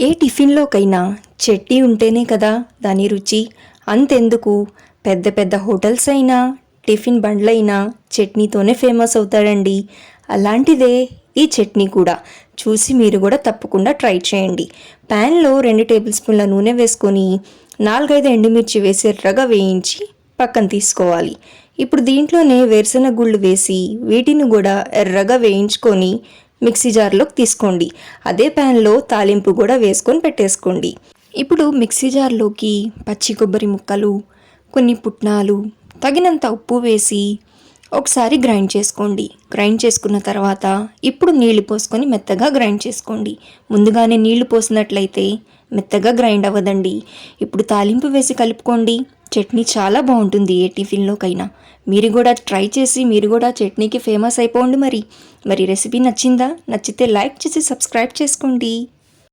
ఏ టిఫిన్లోకైనా చట్నీ ఉంటేనే కదా దాని రుచి. అంతెందుకు? పెద్ద పెద్ద హోటల్స్ అయినా టిఫిన్ బండ్లైనా చట్నీతోనే ఫేమస్ అవుతాడండి. అలాంటిదే ఈ చట్నీ కూడా. చూసి మీరు కూడా తప్పకుండా ట్రై చేయండి. ప్యాన్లో రెండు టేబుల్ స్పూన్ల నూనె వేసుకొని నాలుగైదు ఎండుమిర్చి వేసి ఎర్రగా వేయించి పక్కన తీసుకోవాలి. ఇప్పుడు దీంట్లోనే వేరుశెనగ గుళ్ళు వేసి వీటిని కూడా ఎర్రగా వేయించుకొని మిక్సీ జార్లోకి తీసుకోండి. అదే ప్యాన్లో తాలింపు కూడా వేసుకొని పెట్టేసుకోండి. ఇప్పుడు మిక్సీ జార్లోకి పచ్చి కొబ్బరి ముక్కలు కొన్ని పుట్నాలు తగినంత ఉప్పు వేసి ఒకసారి గ్రైండ్ చేసుకోండి. గ్రైండ్ చేసుకున్న తర్వాత ఇప్పుడు నీళ్ళు పోసుకొని మెత్తగా గ్రైండ్ చేసుకోండి. ముందుగానే నీళ్ళు పోసినట్లయితే మెత్తగా గ్రైండ్ అవ్వదండి. ఇప్పుడు తాలింపు వేసి కలుపుకోండి. చట్నీ చాలా బాగుంటుంది ఏ టిఫిన్లోకైనా. మీరు కూడా ట్రై చేసి మీరు కూడా చట్నీకి ఫేమస్ అయిపోండి మరి. మరి రెసిపీ నచ్చిందా? నచ్చితే లైక్ చేసి సబ్స్క్రైబ్ చేసుకోండి.